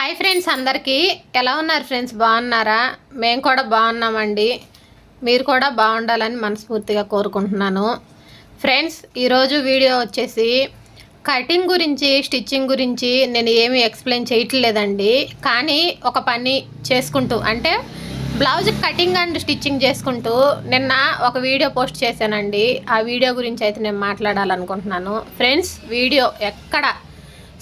Hi friends అందరికీ. ఎలా ఉన్నారు ఫ్రెండ్స్? బాగున్నారా? మేము కూడా బాగున్నామండి. మీరు కూడా బాగుండాలని మనస్ఫూర్తిగా కోరుకుంటున్నాను. ఫ్రెండ్స్ ఈరోజు వీడియో వచ్చేసి కటింగ్ గురించి స్టిచ్చింగ్ గురించి నేను ఏమీ ఎక్స్ప్లెయిన్ చేయట్లేదండి. కానీ ఒక పని చేసుకుంటూ అంటే బ్లౌజ్ కటింగ్ అండ్ స్టిచ్చింగ్ చేసుకుంటూ నిన్న ఒక వీడియో పోస్ట్ చేశానండి. ఆ వీడియో గురించి అయితే నేను మాట్లాడాలనుకుంటున్నాను. ఫ్రెండ్స్ వీడియో ఎక్కడ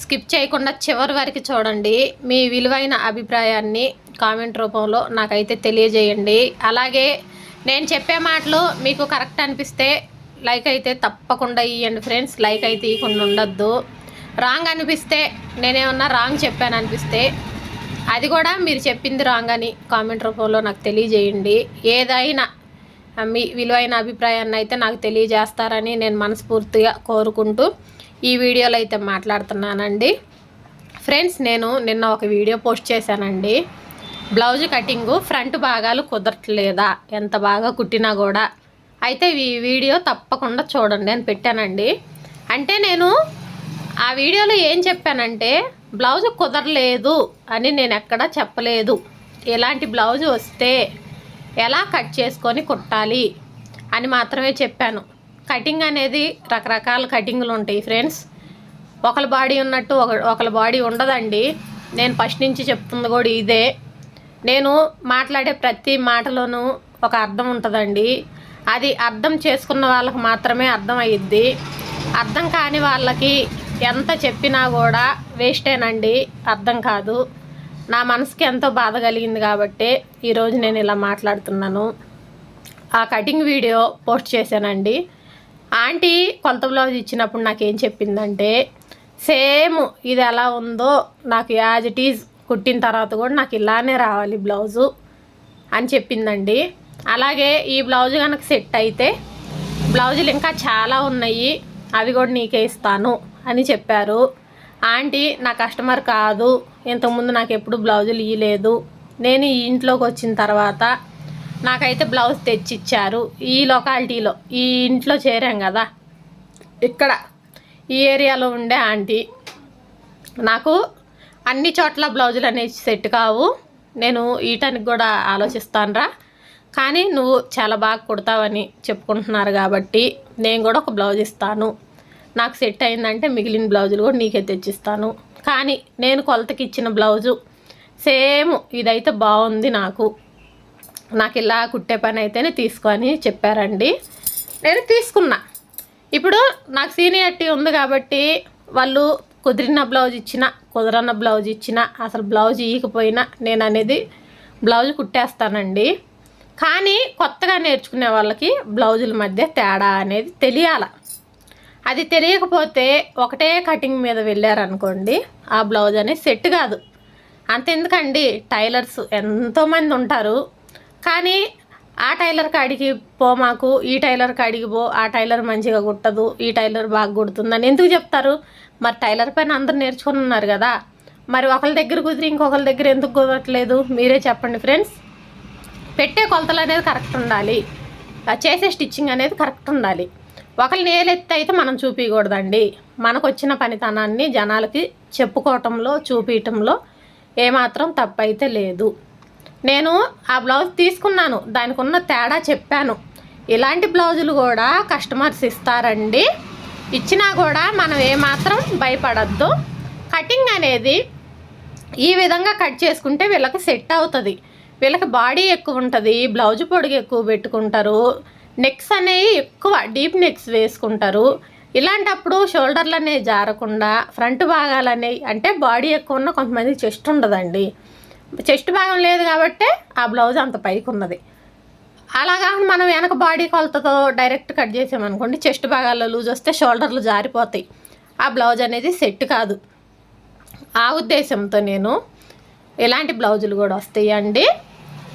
స్కిప్ చేయకుండా చివరి వరకు చూడండి. మీ విలువైన అభిప్రాయాన్ని కామెంట్ రూపంలో నాకైతే తెలియజేయండి. అలాగే నేను చెప్పే మాటలు మీకు కరెక్ట్ అనిపిస్తే లైక్ అయితే తప్పకుండా ఇవ్వండి ఫ్రెండ్స్. లైక్ అయితే ఇవ్వకుండా ఉండొద్దు. రాంగ్ అనిపిస్తే నేనేమన్నా రాంగ్ చెప్పాను అనిపిస్తే అది కూడా మీరు చెప్పింది రాంగ్ అని కామెంట్ రూపంలో నాకు తెలియజేయండి. ఏదైనా మీ విలువైన అభిప్రాయాన్ని అయితే నాకు తెలియజేస్తారని నేను మనస్ఫూర్తిగా కోరుకుంటూ ఈ వీడియోలో అయితే మాట్లాడుతున్నానండి. ఫ్రెండ్స్ నేను నిన్న ఒక వీడియో పోస్ట్ చేశానండి. బ్లౌజ్ కటింగు ఫ్రంట్ భాగాలు కుదరట్లేదా? ఎంత బాగా కుట్టినా కూడా. అయితే ఈ వీడియో తప్పకుండా చూడండి అని పెట్టానండి. అంటే నేను ఆ వీడియోలో ఏం చెప్పానంటే బ్లౌజ్ కుదరలేదు అని నేను ఎక్కడా చెప్పలేదు. ఎలాంటి బ్లౌజ్ వస్తే ఎలా కట్ చేసుకొని కుట్టాలి అని మాత్రమే చెప్పాను. కటింగ్ అనేది రకరకాల కటింగ్లు ఉంటాయి ఫ్రెండ్స్. ఒకళ్ళ బాడీ ఉన్నట్టు ఒక ఒకళ్ళ బాడీ ఉండదండి. నేను ఫస్ట్ నుంచి చెప్తుంది కూడా ఇదే. నేను మాట్లాడే ప్రతి మాటలోనూ ఒక అర్థం ఉంటుందండి. అది అర్థం చేసుకున్న వాళ్ళకి మాత్రమే అర్థం అయ్యిద్ది అర్థం కాని వాళ్ళకి ఎంత చెప్పినా కూడా వేస్టేనండి అర్థం కాదు. నా మనసుకి ఎంతో బాధ కలిగింది కాబట్టి ఈరోజు నేను ఇలా మాట్లాడుతున్నాను. ఆ కటింగ్ వీడియో పోస్ట్ చేశానండి. ఆంటీ కొలత బ్లౌజ్ ఇచ్చినప్పుడు నాకేం చెప్పిందంటే సేమ్ ఇది ఎలా ఉందో నాకు యాజ్ ఇట్ ఈజ్ కుట్టిన తర్వాత కూడా నాకు ఇలానే రావాలి బ్లౌజు అని చెప్పిందండి. అలాగే ఈ బ్లౌజ్ కనుక సెట్ అయితే బ్లౌజులు ఇంకా చాలా ఉన్నాయి అవి కూడా నీకే ఇస్తాను అని చెప్పారు. ఆంటీ నా కస్టమర్ కాదు ఇంతకుముందు నాకు ఎప్పుడు బ్లౌజులు ఇవ్వలేదు నేను ఈ ఇంట్లోకి వచ్చిన తర్వాత నాకైతే బ్లౌజ్ తెచ్చిచ్చారు ఈ లొకాలిటీలో ఈ ఇంట్లో చేరాం కదా. ఇక్కడ. ఈ ఏరియాలో ఉండే ఆంటీ. నాకు అన్ని చోట్ల బ్లౌజులు అనేవి సెట్ కావు. నేను ఈటానికి కూడా ఆలోచిస్తానురా. కానీ నువ్వు చాలా బాగా కుడతావని చెప్పుకుంటున్నారు కాబట్టి నేను కూడా ఒక బ్లౌజ్ ఇస్తాను. నాకు సెట్ అయిందంటే మిగిలిన బ్లౌజులు కూడా నీకే తెచ్చిస్తాను. కానీ నేను కొలతకి ఇచ్చిన బ్లౌజు సేమ్ ఇదైతే బాగుంది నాకు. నాకు ఇలా కుట్టే పని అయితేనే తీసుకొని చెప్పారండి. నేను తీసుకున్నా. ఇప్పుడు నాకు సీనియారిటీ ఉంది కాబట్టి వాళ్ళు కుదిరిన బ్లౌజ్ ఇచ్చిన కుదరన్న బ్లౌజ్ ఇచ్చిన అసలు బ్లౌజ్ ఇయ్యకపోయినా నేను అనేది బ్లౌజ్ కుట్టేస్తానండి. కానీ కొత్తగా నేర్చుకునే వాళ్ళకి బ్లౌజుల మధ్య తేడా అనేది తెలియాల. అది తెలియకపోతే ఒకటే కటింగ్ మీద వెళ్ళారనుకోండి ఆ బ్లౌజ్ అనేది సెట్ కాదు. అంతెందుకండి? టైలర్స్ ఎంతోమంది ఉంటారు కానీ ఆ టైలర్ కాడికి పో మాకు ఈ టైలర్ కాడికి పో ఆ టైలర్ మంచిగా కుట్టదు ఈ టైలర్ బాగా కుడుతుందని ఎందుకు చెప్తారు? మరి టైలర్ పైన అందరు నేర్చుకుని ఉన్నారు కదా. మరి ఒకరి దగ్గర కుదిరి ఇంకొకరి దగ్గర ఎందుకు కుదరట్లేదు? మీరే చెప్పండి ఫ్రెండ్స్. పెట్టే కొలతలు అనేది కరెక్ట్ ఉండాలి. చేసే స్టిచ్చింగ్ అనేది కరెక్ట్ ఉండాలి. ఒకరి నేలెత్తి అయితే మనం చూపించకూడదండి మనకు వచ్చిన పనితనాన్ని జనాలకి చెప్పుకోవటంలో చూపించటంలో ఏమాత్రం తప్పైతే లేదు. నేను ఆ బ్లౌజ్ తీసుకున్నాను. దానికి ఉన్న తేడా చెప్పాను. ఇలాంటి బ్లౌజులు కూడా కస్టమర్స్ ఇస్తారండి. ఇచ్చినా కూడా మనం ఏమాత్రం భయపడద్దు. కటింగ్ అనేది ఈ విధంగా కట్ చేసుకుంటే వీళ్ళకి సెట్ అవుతుంది. వీళ్ళకి బాడీ ఎక్కువ ఉంటుంది బ్లౌజ్ పొడుగు ఎక్కువ పెట్టుకుంటారు నెక్స్ అనేవి ఎక్కువ డీప్ నెక్స్ వేసుకుంటారు. ఇలాంటప్పుడు షోల్డర్లు అనేవి జారకుండా ఫ్రంట్ భాగాలు అనేవి అంటే బాడీ ఎక్కువ ఉన్న కొంతమంది చెస్ట్ ఉండదండి. చెస్ట్ భాగం లేదు కాబట్టి ఆ బ్లౌజ్ అంత పైకి ఉన్నది అలాగా మనం వెనక బాడీ కొలతతో డైరెక్ట్ కట్ చేసామనుకోండి చెస్ట్ భాగాల్లో లూజ్ వస్తే షోల్డర్లు జారిపోతాయి. ఆ బ్లౌజ్ అనేది సెట్ కాదు. ఆ ఉద్దేశంతో నేను ఇలాంటి బ్లౌజులు కూడా వస్తాయండి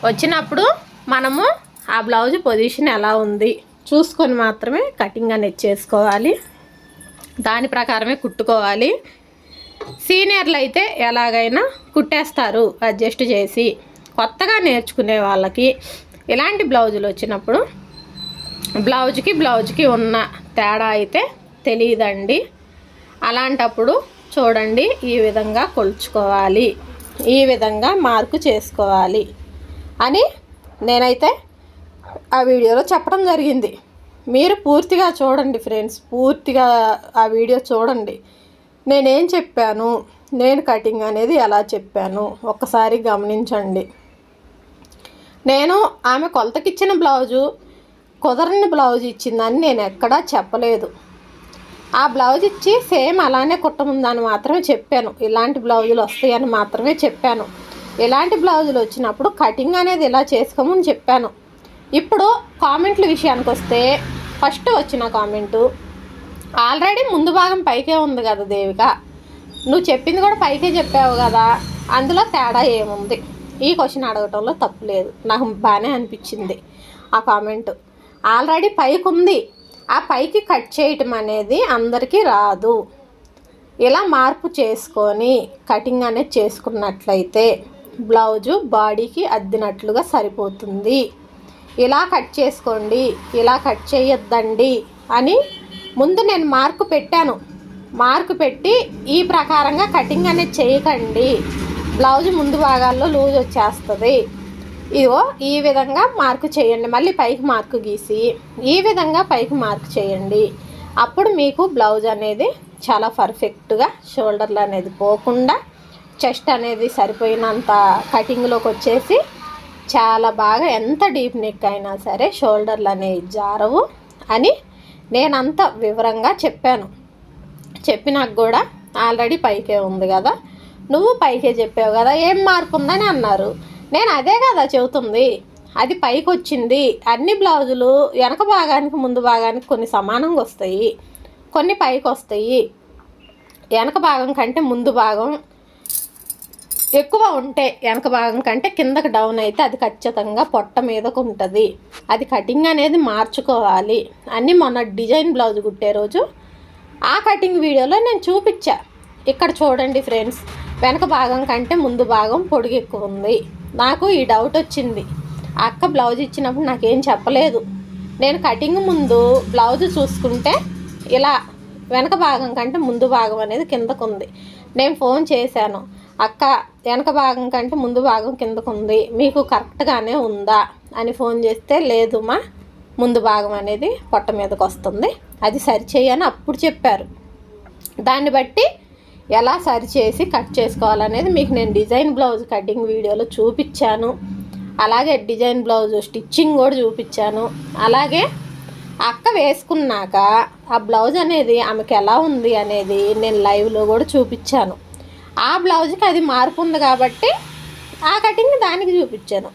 వచ్చినప్పుడు మనము ఆ బ్లౌజ్ పొజిషన్ ఎలా ఉంది చూసుకొని మాత్రమే కటింగ్ అనేది చేసుకోవాలి. దాని ప్రకారమే కుట్టుకోవాలి. సీనియర్లు అయితే ఎలాగైనా కుట్టేస్తారు అడ్జస్ట్ చేసి. కొత్తగా నేర్చుకునే వాళ్ళకి ఇలాంటి బ్లౌజులు వచ్చినప్పుడు బ్లౌజ్కి బ్లౌజ్కి ఉన్న తేడా అయితే తెలియదండి. అలాంటప్పుడు చూడండి ఈ విధంగా కొలుచుకోవాలి ఈ విధంగా మార్కు చేసుకోవాలి అని నేనైతే ఆ వీడియోలో చెప్పడం జరిగింది. మీరు పూర్తిగా చూడండి ఫ్రెండ్స్ పూర్తిగా ఆ వీడియో చూడండి. నేనేం చెప్పాను? నేను కటింగ్ అనేది ఎలా చెప్పాను? ఒక్కసారి గమనించండి. నేను ఆమె కొలతకిచ్చిన బ్లౌజు కుదరని బ్లౌజ్ ఇచ్చిందని నేను ఎక్కడా చెప్పలేదు. ఆ బ్లౌజ్ ఇచ్చి సేమ్ అలానే కుట్టముందని మాత్రమే చెప్పాను. ఇలాంటి బ్లౌజులు వస్తాయని మాత్రమే చెప్పాను. ఇలాంటి బ్లౌజులు వచ్చినప్పుడు కటింగ్ అనేది ఇలా చేసుకోమని చెప్పాను. ఇప్పుడు కామెంట్ల విషయానికి వస్తే ఫస్ట్ వచ్చిన కామెంటు ఆల్రెడీ ముందు భాగం పైకే ఉంది కదా దేవిక. నువ్వు చెప్పింది కూడా పైకే చెప్పావు కదా. అందులో తేడా ఏముంది? ఈ క్వశ్చన్ అడగటంలో తప్పు లేదు. నాకు బాగానే అనిపించింది ఆ కామెంట్ ఆల్రెడీ పైకి ఉంది ఆ పైకి కట్ చేయటం అనేది అందరికీ రాదు. ఇలా మార్పు చేసుకొని కటింగ్ అనేది చేసుకున్నట్లయితే బ్లౌజు బాడీకి అద్దినట్లుగా సరిపోతుంది. ఇలా కట్ చేసుకోండి. ఇలా కట్ చేయొద్దండి అని ముందు నేను మార్కు పెట్టాను. మార్కు పెట్టి ఈ ప్రకారంగా కటింగ్ అనేది చేయకండి. బ్లౌజ్ ముందు భాగాల్లో లూజ్ వచ్చేస్తుంది. ఇదిగో ఈ విధంగా మార్కు చేయండి. మళ్ళీ పైకి మార్కు గీసి ఈ విధంగా పైకి మార్క్ చేయండి. అప్పుడు మీకు బ్లౌజ్ అనేది చాలా పర్ఫెక్ట్గా షోల్డర్లు అనేది పోకుండా చెస్ట్ అనేది సరిపోయినంత కటింగ్లోకి వచ్చేసి చాలా బాగా ఎంత డీప్ నెక్ అయినా సరే షోల్డర్లు అనేవి జారవు అని నేనంత వివరంగా చెప్పాను. చెప్పినాక కూడా ఆల్రెడీ పైకే ఉంది కదా. నువ్వు పైకే చెప్పావు కదా. ఏం మార్పు ఉందని అన్నారు. నేను అదే కదా చెబుతుంది. అది పైకి వచ్చింది అన్ని బ్లౌజులు వెనక భాగానికి ముందు భాగానికి కొన్ని సమానంగా వస్తాయి. కొన్ని పైకి వస్తాయి వెనక భాగం కంటే ముందు భాగం ఎక్కువ ఉంటే వెనక భాగం కంటే కిందకి డౌన్ అయితే అది ఖచ్చితంగా పొట్ట మీదకు ఉంటుంది. అది కటింగ్ అనేది మార్చుకోవాలి. అన్నీ మొన్న డిజైన్ బ్లౌజ్ కుట్టే రోజు ఆ కటింగ్ వీడియోలో నేను చూపించా. ఇక్కడ చూడండి ఫ్రెండ్స్ వెనక భాగం కంటే ముందు భాగం పొడుగు ఎక్కువ ఉంది. నాకు ఈ డౌట్ వచ్చింది. అక్క బ్లౌజ్ ఇచ్చినప్పుడు నాకేం చెప్పలేదు. నేను కటింగ్ ముందు బ్లౌజ్ చూసుకుంటే ఇలా వెనక భాగం కంటే ముందు భాగం అనేది కిందకు ఉంది. నేను ఫోన్ చేశాను. అక్క వెనక భాగం కంటే ముందు భాగం కిందకు ఉంది మీకు కరెక్ట్గానే ఉందా? అని ఫోన్ చేస్తే లేదు మా ముందు భాగం అనేది పొట్ట మీదకి వస్తుంది అది సరిచేయని అప్పుడు చెప్పారు. దాన్ని బట్టి ఎలా సరిచేసి కట్ చేసుకోవాలనేది మీకు నేను డిజైన్ బ్లౌజ్ కటింగ్ వీడియోలో చూపించాను. అలాగే డిజైన్ బ్లౌజ్ స్టిచ్చింగ్ కూడా చూపించాను. అలాగే అక్క వేసుకున్నాక ఆ బ్లౌజ్ అనేది ఆమెకు ఎలా ఉంది అనేది నేను లైవ్లో కూడా చూపించాను. ఆ బ్లౌజ్కి అది మార్పు ఉంది కాబట్టి ఆ కటింగ్ దానికి చూపించాను.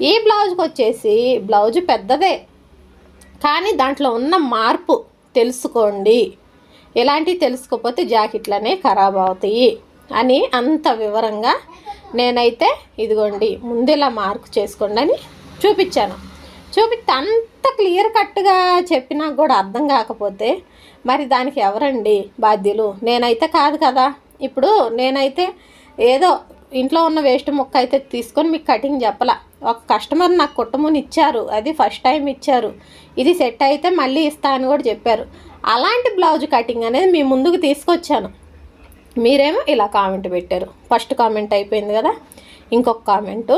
ఈ బ్లౌజ్కి వచ్చేసి బ్లౌజ్ పెద్దదే కానీ దాంట్లో ఉన్న మార్పు తెలుసుకోండి. ఇలాంటివి తెలుసుకోకపోతే జాకెట్లనే ఖరాబ్ అవుతాయి అని అంత వివరంగా నేనైతే ఇదిగోండి ముందులా మార్క్ చేసుకోండి అని చూపించాను. చూపిస్తే అంత క్లియర్ కట్గా చెప్పినా కూడా అర్థం కాకపోతే మరి దానికి ఎవరండి బాధ్యులు? నేనైతే కాదు కదా. ఇప్పుడు నేనైతే ఏదో ఇంట్లో ఉన్న వేస్ట్ ముక్క అయితే తీసుకొని మీకు కటింగ్ చెప్పలా. ఒక కస్టమర్ నాకు కుట్టమని ఇచ్చారు అది ఫస్ట్ టైం ఇచ్చారు ఇది సెట్ అయితే మళ్ళీ ఇస్తా అని కూడా చెప్పారు. అలాంటి బ్లౌజ్ కటింగ్ అనేది మీ ముందుకు తీసుకొచ్చాను. మీరేమో ఇలా కామెంట్ పెట్టారు. ఫస్ట్ కామెంట్ అయిపోయింది కదా ఇంకొక కామెంటు.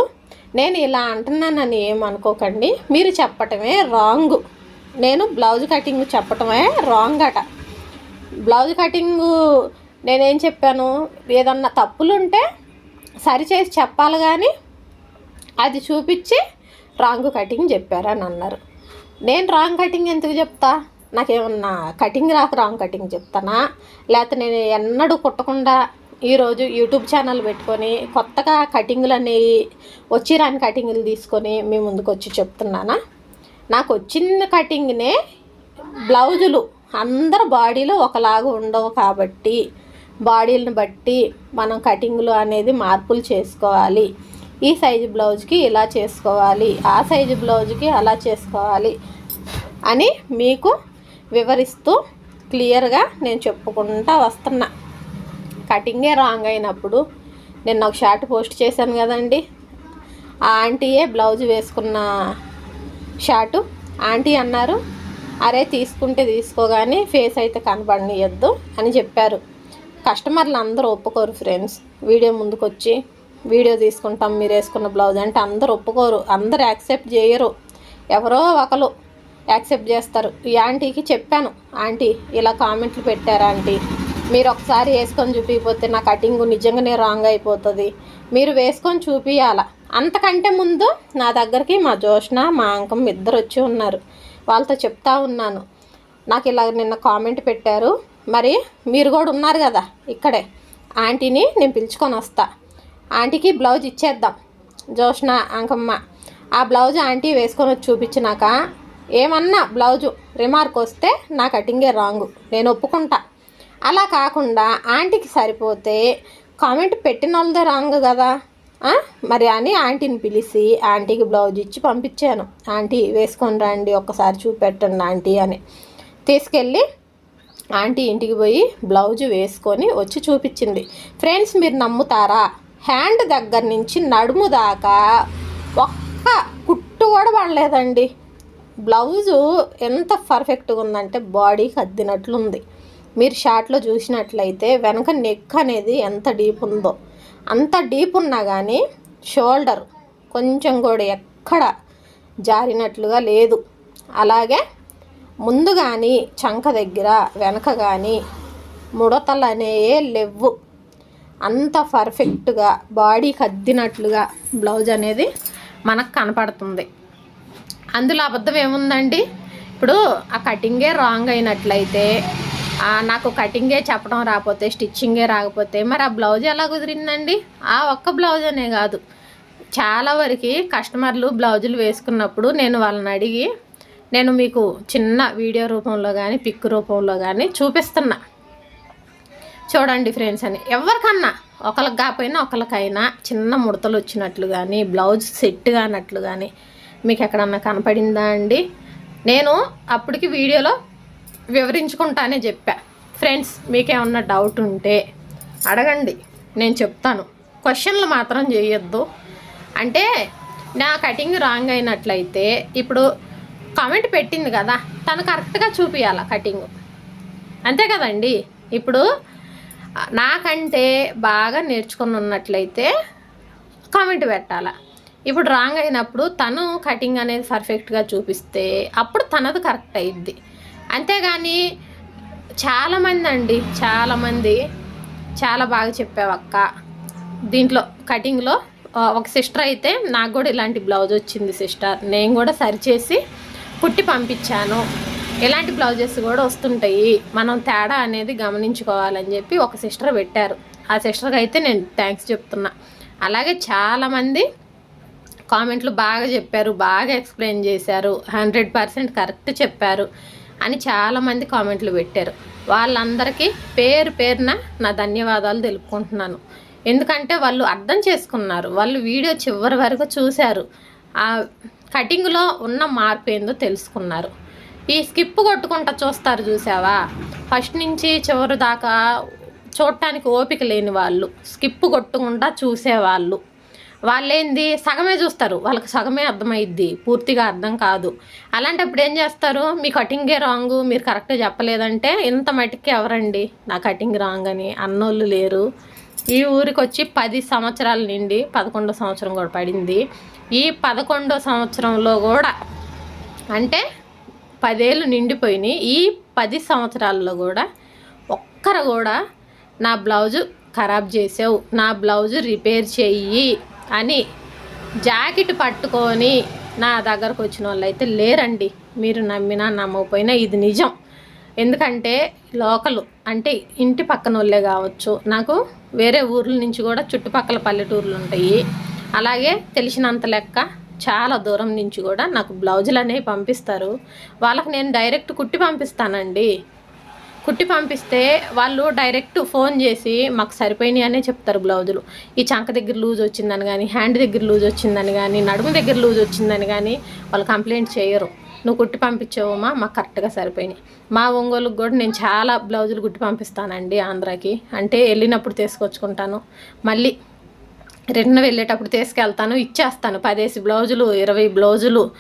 నేను ఇలా అంటున్నానని ఏమనుకోకండి మీరు చెప్పటమే రాంగ్. నేను బ్లౌజ్ కటింగ్ చెప్పటమే రాంగ్ అట బ్లౌజ్ కటింగు నేనేం చెప్పాను? ఏదన్నా తప్పులుంటే సరిచేసి చెప్పాలి కానీ అది చూపించి రాంగ్ కటింగ్ చెప్పారని అన్నారు. నేను రాంగ్ కటింగ్ ఎందుకు చెప్తా? నాకేమన్నా కటింగ్ రాక రాంగ్ కటింగ్ చెప్తానా? లేకపోతే నేను ఎన్నడూ కుట్టకుండా ఈరోజు యూట్యూబ్ ఛానల్ పెట్టుకొని కొత్తగా కటింగ్లు అనేవి వచ్చి రాని కటింగ్లు తీసుకొని మీ ముందుకు వచ్చి చెప్తున్నానా? నాకు వచ్చిన కటింగ్నే బ్లౌజులు అందరు బాడీలో ఒకలాగా ఉండవు కాబట్టి బాడీలను బట్టి మనం కటింగ్లు అనేది మార్పులు చేసుకోవాలి. ఈ సైజు బ్లౌజ్కి ఇలా చేసుకోవాలి. ఆ సైజు బ్లౌజ్కి అలా చేసుకోవాలి అని మీకు వివరిస్తూ క్లియర్గా నేను చెప్పుకుంటా వస్తున్నా. కటింగే రాంగ్ అయినప్పుడు నేను ఒక షార్ట్ పోస్ట్ చేశాను కదండి. ఆ ఆంటీయే బ్లౌజ్ వేసుకున్న షార్టు. ఆంటీ అన్నారు అరే తీసుకుంటే తీసుకోగానే ఫేస్ అయితే కనపడనియద్దు అని చెప్పారు. కస్టమర్లు అందరూ ఒప్పుకోరు ఫ్రెండ్స్. వీడియో ముందుకు వచ్చి వీడియో తీసుకుంటాం మీరు వేసుకున్న బ్లౌజ్ అంటే అందరు ఒప్పుకోరు అందరు యాక్సెప్ట్ చేయరు. ఎవరో ఒకరు యాక్సెప్ట్ చేస్తారు. ఈ ఆంటీకి చెప్పాను ఆంటీ ఇలా కామెంట్లు పెట్టారు ఆంటీ? మీరు ఒకసారి వేసుకొని చూపించకపోతే నా కటింగ్ నిజంగానే రాంగ్ అయిపోతుంది. మీరు వేసుకొని చూపించాల అంతకంటే ముందు నా దగ్గరికి మా జోష్న మా అంకం ఇద్దరు వచ్చి ఉన్నారు. వాళ్ళతో చెప్తా ఉన్నాను. నాకు ఇలా నిన్న కామెంట్ పెట్టారు. మరి మీరు కూడా ఉన్నారు కదా ఇక్కడే. ఆంటీని నేను పిలుచుకొని వస్తా. ఆంటీకి బ్లౌజ్ ఇచ్చేద్దాం. జోష్ణ అంకమ్మ ఆ బ్లౌజ్ ఆంటీ వేసుకొని వచ్చి చూపించినాక ఏమన్నా బ్లౌజు రిమార్క్ వస్తే నా కటింగే రాంగు. నేను ఒప్పుకుంటా. అలా కాకుండా ఆంటీకి సరిపోతే కామెంట్ పెట్టిన వాళ్ళదే రాంగ్ కదా. మరి అని ఆంటీని పిలిచి ఆంటీకి బ్లౌజ్ ఇచ్చి పంపించాను. ఆంటీ వేసుకొని రండి ఒక్కసారి చూపెట్టండి ఆంటీ అని. తీసుకెళ్ళి ఆంటీ ఇంటికి పోయి బ్లౌజ్ వేసుకొని వచ్చి చూపించింది. ఫ్రెండ్స్ మీరు నమ్ముతారా? హ్యాండ్ దగ్గర నుంచి నడుము దాకా ఒక్క కుట్టు కూడా పడలేదండి బ్లౌజు ఎంత పర్ఫెక్ట్గా ఉందంటే బాడీకి అద్దినట్లుంది. మీరు షార్ట్లో చూసినట్లయితే వెనక నెక్ అనేది ఎంత డీప్ ఉందో అంత డీప్ ఉన్నా కానీ షోల్డర్ కొంచెం కూడా ఎక్కడ జారినట్లుగా లేదు. అలాగే ముందు కానీ చంక దగ్గర వెనక కానీ ముడతలు అనేవే లేవు. అంత పర్ఫెక్ట్గా బాడీకి అద్దినట్లుగా బ్లౌజ్ అనేది మనకు కనపడుతుంది. అందులో అబద్ధం ఏముందండి? ఇప్పుడు ఆ కటింగే రాంగ్ అయినట్లయితే నాకు కటింగే చెప్పడం రాకపోతే స్టిచ్చింగే రాకపోతే మరి ఆ బ్లౌజ్ ఎలా కుదిరిందండి? ఆ ఒక్క బ్లౌజ్ అనే కాదు. చాలా వరకు కస్టమర్లు బ్లౌజులు వేసుకున్నప్పుడు నేను వాళ్ళని అడిగి నేను మీకు చిన్న వీడియో రూపంలో కానీ పిక్ రూపంలో కానీ చూపిస్తున్నా. చూడండి ఫ్రెండ్స్ అని. ఎవరికన్నా ఒకరికి కాకపోయినా ఒకరికైనా చిన్న ముడతలు వచ్చినట్లు కానీ బ్లౌజ్ సెట్ కానట్లు కానీ మీకు ఎక్కడన్నా కనపడిందా అండి? నేను అప్పటికి వీడియోలో వివరించుకుంటానే చెప్పా. ఫ్రెండ్స్ మీకేమన్నా డౌట్ ఉంటే అడగండి. నేను చెప్తాను. క్వశ్చన్లు మాత్రం చేయొద్దు. అంటే నా కటింగ్ రాంగ్ అయినట్లయితే ఇప్పుడు కామెంట్ పెట్టింది కదా తను కరెక్ట్గా చూపించాల కటింగ్ అంతే కదండి? ఇప్పుడు నాకంటే బాగా నేర్చుకుని ఉన్నట్లయితే కామెంట్ పెట్టాల. ఇప్పుడు రాంగ్ అయినప్పుడు తను కటింగ్ అనేది పర్ఫెక్ట్గా చూపిస్తే అప్పుడు తనది కరెక్ట్ అయ్యిద్ది అంతేగాని చాలామంది అండి చాలామంది చాలా బాగా చెప్పావక్క దీంట్లో కటింగ్లో ఒక సిస్టర్ అయితే నాకు కూడా ఇలాంటి బ్లౌజ్ వచ్చింది సిస్టర్ నేను కూడా సరిచేసి కుట్టి పంపించాను. ఇలాంటి బ్లౌజెస్ కూడా వస్తుంటాయి. మనం తేడా అనేది గమనించుకోవాలని చెప్పి ఒక సిస్టర్ పెట్టారు. ఆ సిస్టర్కి అయితే నేను థ్యాంక్స్ చెప్తున్నా. అలాగే చాలామంది కామెంట్లు బాగా చెప్పారు బాగా ఎక్స్ప్లెయిన్ చేశారు హండ్రెడ్ పర్సెంట్ కరెక్ట్ చెప్పారు అని చాలామంది కామెంట్లు పెట్టారు. వాళ్ళందరికీ పేరు పేరున నా ధన్యవాదాలు తెలుపుకుంటున్నాను. ఎందుకంటే వాళ్ళు అర్థం చేసుకున్నారు. వాళ్ళు వీడియో చివరి వరకు చూశారు. కటింగ్లో ఉన్న మార్పు ఏందో తెలుసుకున్నారు. ఈ స్కిప్ కొట్టుకుంటా చూస్తారు చూసావా? ఫస్ట్ నుంచి చివరి దాకా చూడటానికి ఓపిక లేని వాళ్ళు స్కిప్ కొట్టుకుండా చూసేవాళ్ళు. వాళ్ళేంది? సగమే చూస్తారు. వాళ్ళకి సగమే అర్థమైద్ది. పూర్తిగా అర్థం కాదు. అలాంటప్పుడు ఏం చేస్తారు? మీ కటింగే రాంగ్ మీరు కరెక్ట్గా చెప్పలేదంటే ఇంత మటుకి ఎవరండి? నా కటింగ్ రాంగ్ అని అన్నోళ్ళు లేరు. ఈ ఊరికి వచ్చి పది సంవత్సరాల నుండి పదకొండో సంవత్సరం కూడా పడింది. ఈ పదకొండో సంవత్సరంలో కూడా అంటే పదేళ్ళు నిండిపోయినాయి. ఈ పది సంవత్సరాల్లో కూడా ఒక్కరు కూడా నా బ్లౌజు ఖరాబ్ చేసావు నా బ్లౌజు రిపేర్ చెయ్యి అని జాకెట్ పట్టుకొని నా దగ్గరకు వచ్చిన వాళ్ళు అయితే లేరండి. మీరు నమ్మినా నమ్మకపోయినా ఇది నిజం. ఎందుకంటే లోకలు అంటే ఇంటి పక్కన వాళ్ళే కావచ్చు. నాకు వేరే ఊర్ల నుంచి కూడా చుట్టుపక్కల పల్లెటూర్లు ఉంటాయి. అలాగే తెలిసినంత లెక్క చాలా దూరం నుంచి కూడా నాకు బ్లౌజులు అనేవి పంపిస్తారు. వాళ్ళకి నేను డైరెక్ట్ కుట్టి పంపిస్తానండి. కుట్టి పంపిస్తే వాళ్ళు డైరెక్ట్ ఫోన్ చేసి మాకు సరిపోయినాయి అనే చెప్తారు బ్లౌజులు. ఈ చంక దగ్గర లూజ్ వచ్చిందని కానీ హ్యాండ్ దగ్గర లూజ్ వచ్చిందని కానీ నడుము దగ్గర లూజ్ వచ్చిందని కానీ వాళ్ళు కంప్లైంట్ చేయరు. నువ్వు కుట్టి పంపించావమ్మా మాకు కరెక్ట్గా సరిపోయినాయి. మా ఒంగోలుకి కూడా నేను చాలా బ్లౌజులు కుట్టి పంపిస్తానండి ఆంధ్రాకి. అంటే వెళ్ళినప్పుడు తీసుకొచ్చుకుంటాను. మళ్ళీ రిటర్న్ వెళ్ళేటప్పుడు తీసుకెళ్తాను ఇచ్చేస్తాను. పదేసి బ్లౌజులు ఇరవై బ్లౌజులు.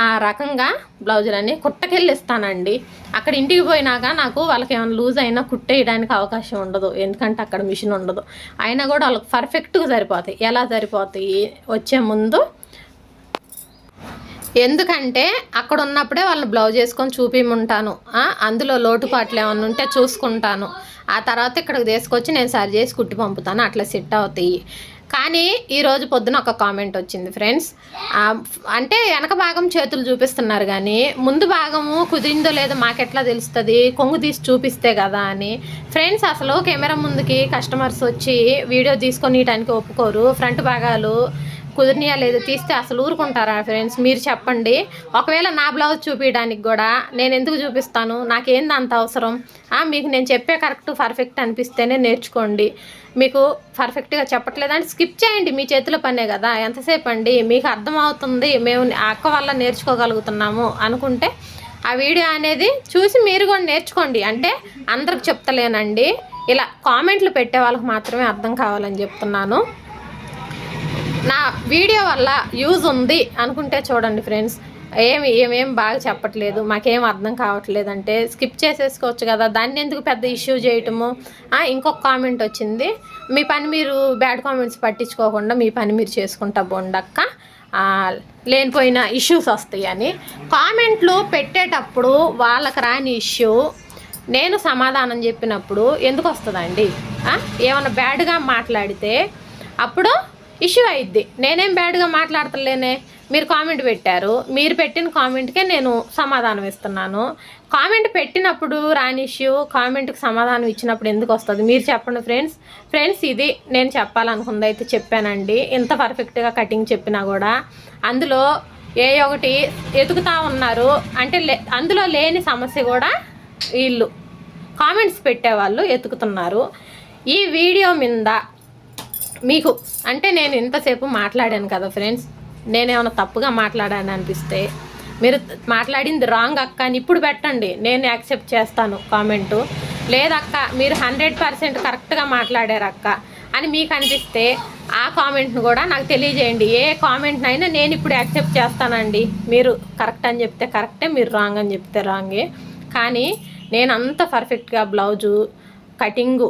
ఆ, రకంగా బ్లౌజులన్నీ కుట్టకెళ్ళిస్తానండి. అక్కడ ఇంటికి పోయినాక నాకు వాళ్ళకి ఏమైనా లూజ్ అయినా కుట్టేయడానికి అవకాశం ఉండదు. ఎందుకంటే అక్కడ మిషన్ ఉండదు. అయినా కూడా వాళ్ళకి పర్ఫెక్ట్గా సరిపోతాయి. ఎలా సరిపోతాయి? వచ్చే ముందు ఎందుకంటే అక్కడ ఉన్నప్పుడే వాళ్ళని బ్లౌజ్ వేసుకొని చూపిమంటాను అందులో లోటుపాట్లు ఏమైనా ఉంటే చూసుకుంటాను. ఆ తర్వాత ఇక్కడికి తీసుకొచ్చి నేను సరి చేసి కుట్టి పంపుతాను. అట్లా సెట్ అవుతాయి. కానీ ఈరోజు పొద్దున ఒక కామెంట్ వచ్చింది ఫ్రెండ్స్ అంటే వెనక భాగం చేతులు చూపిస్తున్నారు కానీ ముందు భాగము కుదిరిందో లేదో మాకెట్లా తెలుస్తుంది? కొంగు తీసి చూపిస్తే కదా అని. ఫ్రెండ్స్ అసలు కెమెరా ముందుకి కస్టమర్స్ వచ్చి వీడియో తీసుకొనియటానికి ఒప్పుకోరు. ఫ్రంట్ భాగాలు కుదిరినాయా లేదో తీస్తే అసలు ఊరుకుంటారా ఫ్రెండ్స్ మీరు చెప్పండి. ఒకవేళ నా బ్లౌజ్ చూపించడానికి కూడా నేను ఎందుకు చూపిస్తాను? నాకేంది అంత అవసరం? మీకు నేను చెప్పే కరెక్ట్ పర్ఫెక్ట్ అనిపిస్తేనే నేర్చుకోండి. మీకు పర్ఫెక్ట్గా చెప్పట్లేదంటే స్కిప్ చేయండి మీ చేతిలో పనే కదా. ఎంతసేపు అండి? మీకు అర్థమవుతుంది మేము అక్క వల్ల నేర్చుకోగలుగుతున్నాము అనుకుంటే ఆ వీడియో అనేది చూసి మీరు కూడా నేర్చుకోండి. అంటే అందరికి చెప్తలేనండి. ఇలా కామెంట్లు పెట్టే వాళ్ళకి మాత్రమే అర్థం కావాలని చెప్తున్నాను. నా వీడియో వల్ల యూజ్ ఉంది అనుకుంటే చూడండి ఫ్రెండ్స్. ఏమి ఏమేం బాగా చెప్పట్లేదు మాకేం అర్థం కావట్లేదు అంటే స్కిప్ చేసేసుకోవచ్చు కదా. దాన్ని ఎందుకు పెద్ద ఇష్యూ చేయటము? ఇంకొక కామెంట్ వచ్చింది. మీ పని మీరు బ్యాడ్ కామెంట్స్ పట్టించుకోకుండా మీ పని మీరు చేసుకుంటా బొండక్క. లేనిపోయిన ఇష్యూస్ వస్తాయి అని. కామెంట్లు పెట్టేటప్పుడు వాళ్ళకి రాని ఇష్యూ నేను సమాధానం చెప్పినప్పుడు ఎందుకు వస్తుందండి? ఏమైనా బ్యాడ్గా మాట్లాడితే అప్పుడు ఇష్యూ అయిద్ది. నేనేం బ్యాడ్గా మాట్లాడతలేనే? మీరు కామెంట్ పెట్టారు. మీరు పెట్టిన కామెంట్కే నేను సమాధానం ఇస్తున్నాను. కామెంట్ పెట్టినప్పుడు రాని ఇష్యూ కామెంట్కి సమాధానం ఇచ్చినప్పుడు ఎందుకు వస్తుంది? మీరు చెప్పండి ఫ్రెండ్స్. ఫ్రెండ్స్ ఇది నేను చెప్పాలనుకుంది అయితే చెప్పానండి. ఇంత పర్ఫెక్ట్గా కటింగ్ చెప్పినా కూడా అందులో ఏ ఒకటి ఎతుకుతా ఉన్నారు. అంటే లే అందులో లేని సమస్య కూడా వీళ్ళు. కామెంట్స్ పెట్టేవాళ్ళు ఎతుకుతున్నారు. ఈ వీడియో మీద మీకు అంటే నేను ఇంతసేపు మాట్లాడాను కదా ఫ్రెండ్స్ నేనేమైనా తప్పుగా మాట్లాడాను అనిపిస్తే మీరు మాట్లాడింది రాంగ్ అక్క అని ఇప్పుడు పెట్టండి నేను యాక్సెప్ట్ చేస్తాను కామెంటు. లేదక్క మీరు హండ్రెడ్ పర్సెంట్ కరెక్ట్గా మాట్లాడారు అక్క అని మీకు అనిపిస్తే ఆ కామెంట్ను కూడా నాకు తెలియజేయండి. ఏ కామెంట్నైనా నేను ఇప్పుడు యాక్సెప్ట్ చేస్తానండి. మీరు కరెక్ట్ అని చెప్తే కరెక్టే మీరు రాంగ్ అని చెప్తే రాంగే. కానీ నేను అంత పర్ఫెక్ట్గా బ్లౌజు కటింగు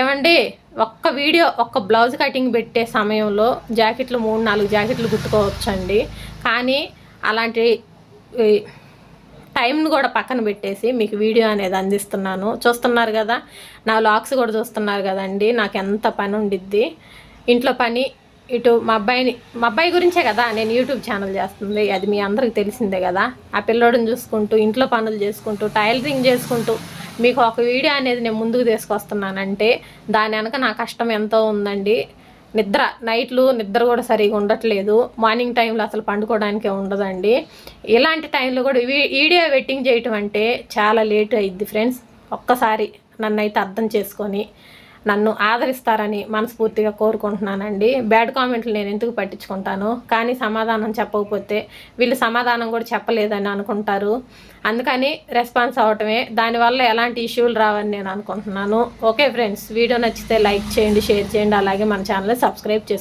ఏమండి? ఒక్క వీడియో ఒక్క బ్లౌజ్ కటింగ్ పెట్టే సమయంలో జాకెట్లు మూడు నాలుగు జాకెట్లు కుట్టుకోవచ్చండి కానీ అలాంటి టైంను కూడా పక్కన పెట్టేసి మీకు వీడియో అనేది అందిస్తున్నాను. చూస్తున్నారు కదా? నా లాక్స్ కూడా చూస్తున్నారు కదండి. నాకు ఎంత పని ఉండిద్ది. ఇంట్లో పని ఇటు మా అబ్బాయిని మా అబ్బాయి గురించే కదా నేను యూట్యూబ్ ఛానల్ చేస్తుంది అది మీ అందరికి తెలిసిందే కదా. ఆ పిల్లోడిని చూసుకుంటూ ఇంట్లో పనులు చేసుకుంటూ టైలరింగ్ చేసుకుంటూ మీకు ఒక వీడియో అనేది నేను ముందుకు తీసుకొస్తున్నానంటే దాని వెనక నా కష్టం ఎంతో ఉందండి. నిద్ర నైట్లు నిద్ర కూడా సరిగా ఉండట్లేదు. మార్నింగ్ టైంలో అసలు పండుకోవడానికే ఉండదండి. ఇలాంటి టైంలో కూడా వీడియో వెట్టింగ్ చేయటం అంటే చాలా లేట్ అయ్యిద్ది ఫ్రెండ్స్. ఒక్కసారి నన్ను అయితే అర్థం చేసుకొని నన్ను ఆదరిస్తారని మనస్ఫూర్తిగా కోరుకుంటున్నానండి. బ్యాడ్ కామెంట్లు నేను ఎందుకు పట్టించుకుంటాను? కానీ సమాధానం చెప్పకపోతే వీళ్ళు సమాధానం కూడా చెప్పలేదని అనుకుంటారు. అందుకని రెస్పాన్స్ అవటమే. దానివల్ల ఎలాంటి ఇష్యూలు రావని నేను అనుకుంటున్నాను. ఓకే ఫ్రెండ్స్ వీడియో నచ్చితే లైక్ చేయండి షేర్ చేయండి. అలాగే మన ఛానల్ సబ్స్క్రైబ్ చేసుకోండి